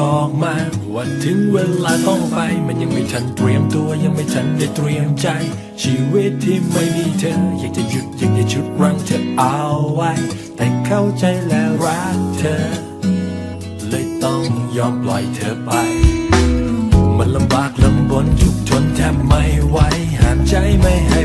บอกมาว่าถึงเวลาต้องไป มันยังไม่ทันเตรียมตัวยังไม่ทันได้เตรียมใจ ชีวิตที่ไม่มีเธอ อยากจะหยุดอยากจะชุดรั้งเธอเอาไว้ แต่เข้าใจและรักเธอ เลยต้องยอมปล่อยเธอไป มันลำบากลำบนทุกทนแทบไม่ไหวห้ามใจไม่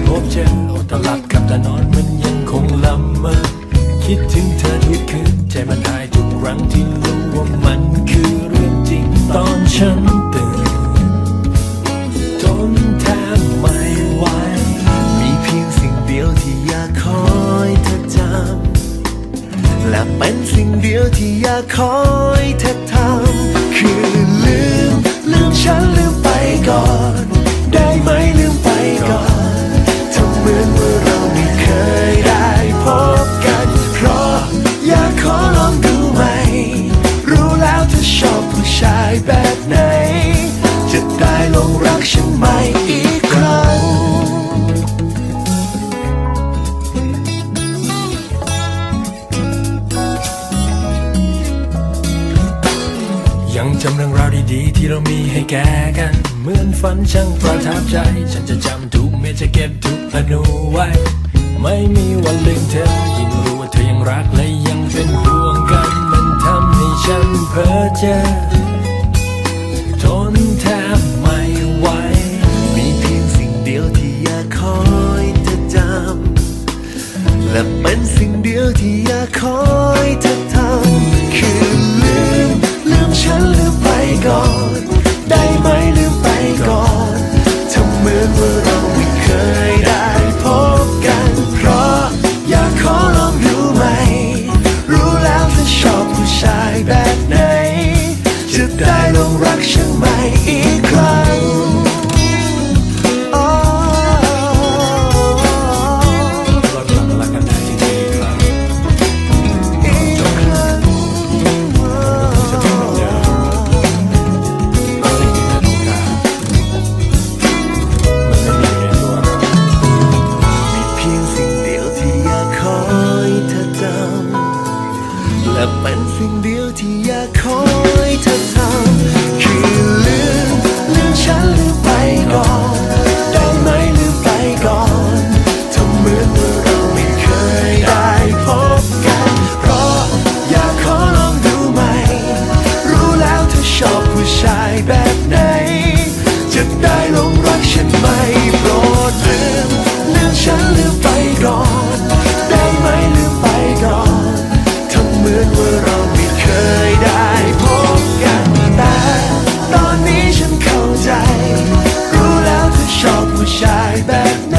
Channel Rock Show I bet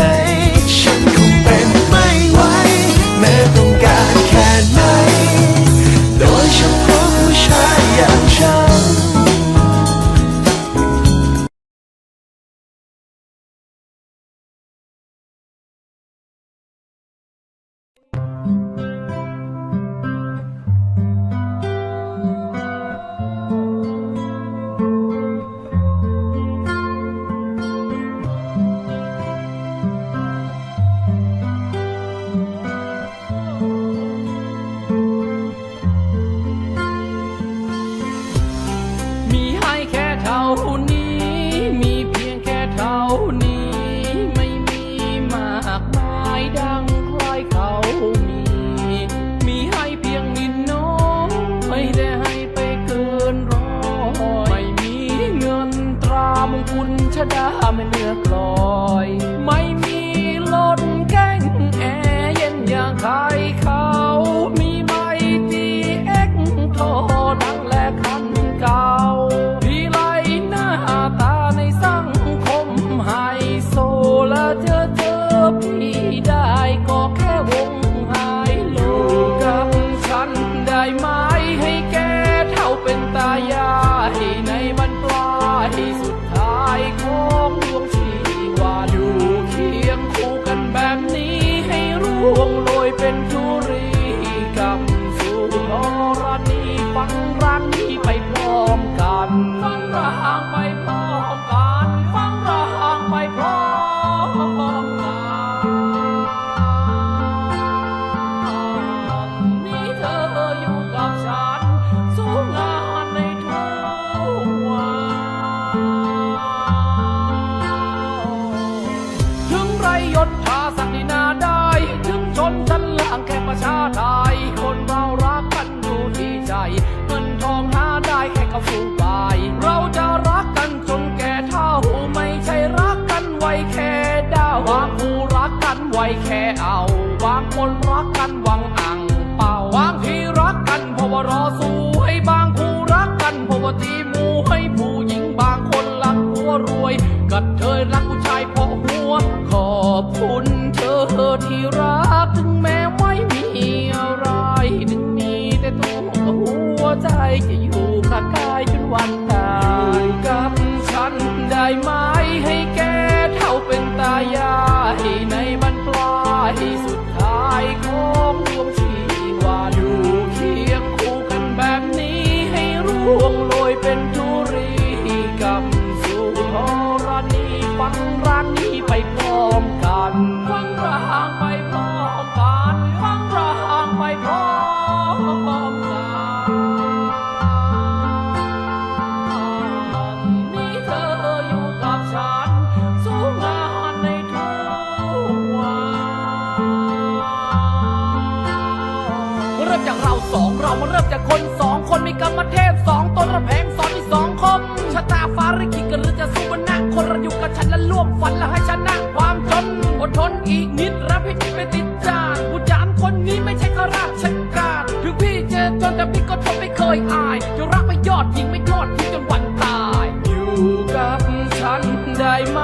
จากเราสองเรามาเริ่มจากคนสองคนมีกรรมเทพสองตนระแพงสอนมีสองคมชะตาฟ้าริขิตกันหรือจะสู้กันนะคนเราอยู่กับฉันและร่วมฝันและให้ชนะความจนอดทนอีกนิดรับให้พี่ไปติดจานผู้จานคนนี้ไม่ใช่ข้าราชการถึงพี่เจะจนแต่พี่ก็ทนไม่เคยอายจะรักไม่ยอดยิงไม่ทอดทิ้งจนวันตาย อยู่กับฉันได้ไหม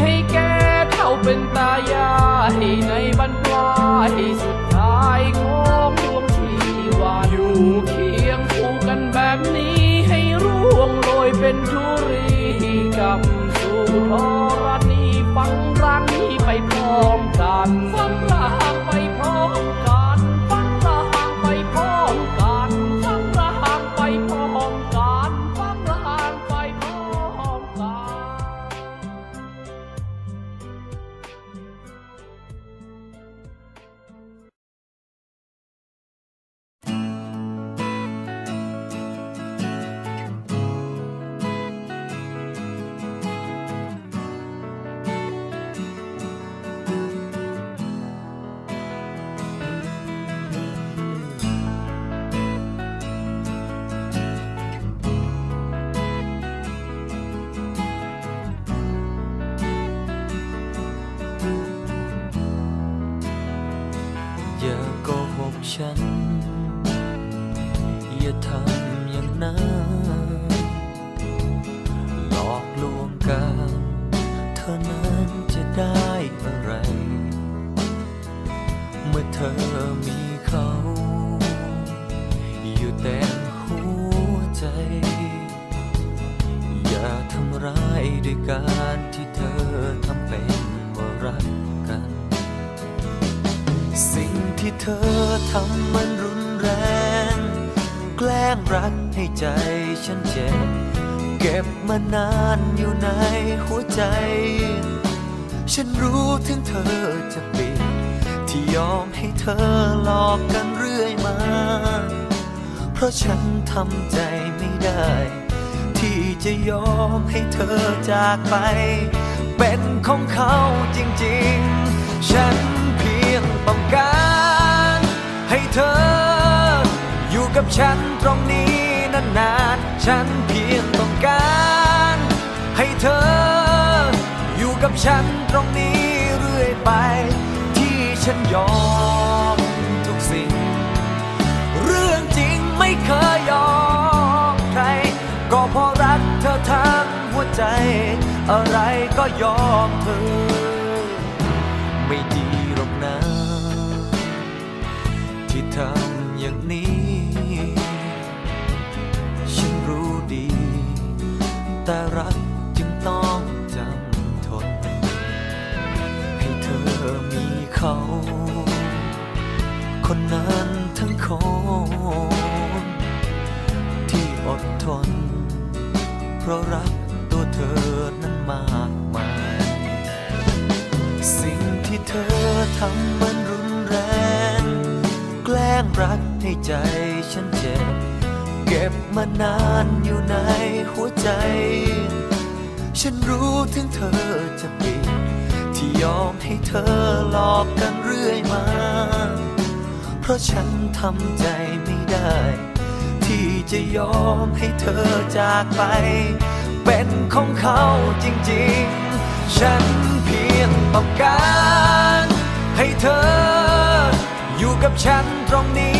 ให้แกเท่าเป็นตายายใน อยู่เคียงคู่กันแบบนี้ให้ร่วงโรยเป็นธุรีกับสู่ธรณีฟังรังนี้ไปพร้อมกัน เก็บมานานอยู่ในหัวใจ ฉันรู้ถึงเธอจะเปิดที่ยอมให้เธอหลอกกันเรื่อยมา เพราะฉันทำใจไม่ได้ ที่จะยอมให้เธอจากไป เป็นของเขาจริงๆ ฉันเพียงต้องการให้เธอ อยู่กับฉันตรงนี้นานๆ ฉันเพียง การให้เธอ อยู่กับฉันตรงนี้เรื่อยไป ที่ฉันยอมทุกสิ่ง เรื่องจริงไม่เคยยอมใคร ก็เพราะรักเธอทั้งหัวใจ อะไรก็ยอมเธอ ไม่ดี แต่รักจึงต้องจำทน ให้เธอมีเขา คนนั้นทั้งคน ที่อดทน เพราะรักตัวเธอนั้นมากมาย สิ่งที่เธอทำมันรุนแรง แกล้งรักให้ใจฉันเจ็บ เก็บ มานานอยู่ในหัวใจ ฉันรู้ถึงเธอจะปิดที่ยอมให้เธอหลอกกันเรื่อยมา เพราะฉันทำใจไม่ได้ ที่จะยอมให้เธอจากไป เป็นของเขาจริงๆ ฉันเพียงต้องการ ให้เธออยู่กับฉันตรงนี้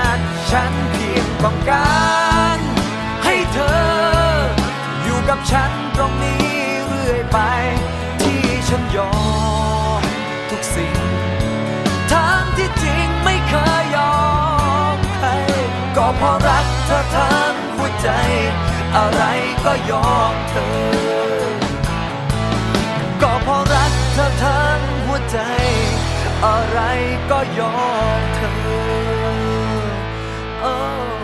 น ฉันเพียงต้องการให้เธอ อยู่กับฉันตรงนี้เรื่อยไป ที่ฉันยอมทุกสิ่งทางที่จริงไม่เคยยอมใครก็เพราะรักเธอทั้งหัวใจ อะไรก็ยอมเธอ ก็เพราะรักเธอทั้งหัวใจ อะไรก็ยอมเธอ โ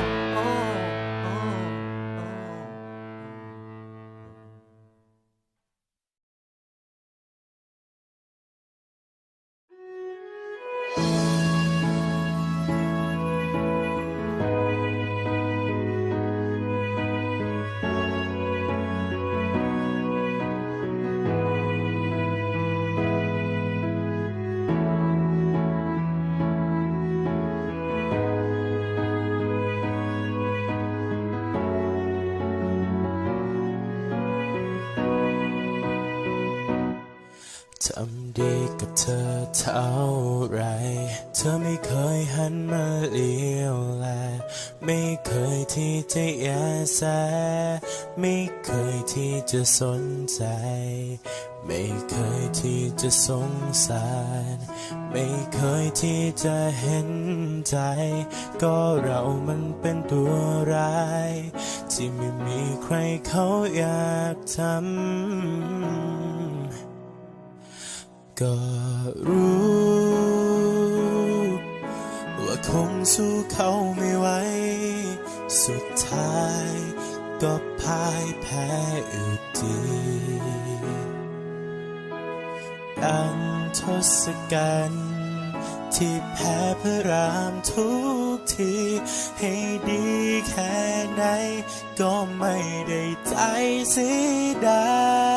ทำดีกับเธอเท่าไร เธอไม่เคยหันมาเลี้ยวแล ไม่เคยที่จะแยแส ไม่เคยที่จะสนใจ ไม่เคยที่จะสงสาร ไม่เคยที่จะเห็นใจ ก็เรามันเป็นตัวร้าย ที่ไม่มีใครเขาอยากทำ ก็รู้ ว่าคงสู้เขาไม่ไหว สุดท้ายก็พ่ายแพ้อยู่ดีดังทศกัณฐ์ที่แพ้พระรามทุกที ให้ดีแค่ไหน ก็ไม่ได้ใจเสียดาย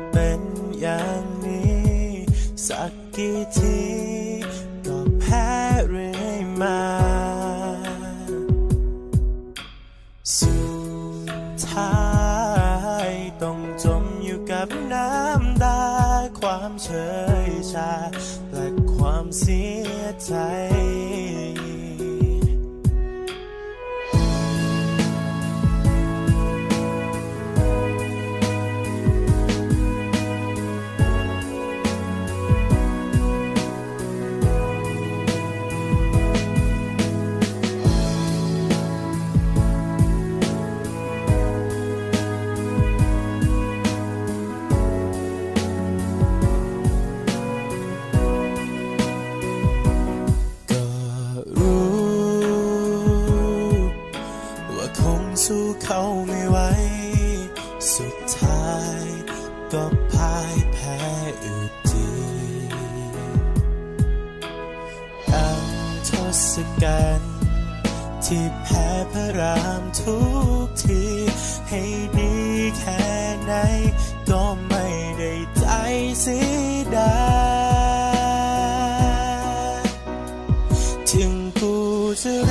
สุดท้ายต้องจมอยู่กับน้ำตาความเฉยชาและความเสียใจ สีดาถึงกูจะ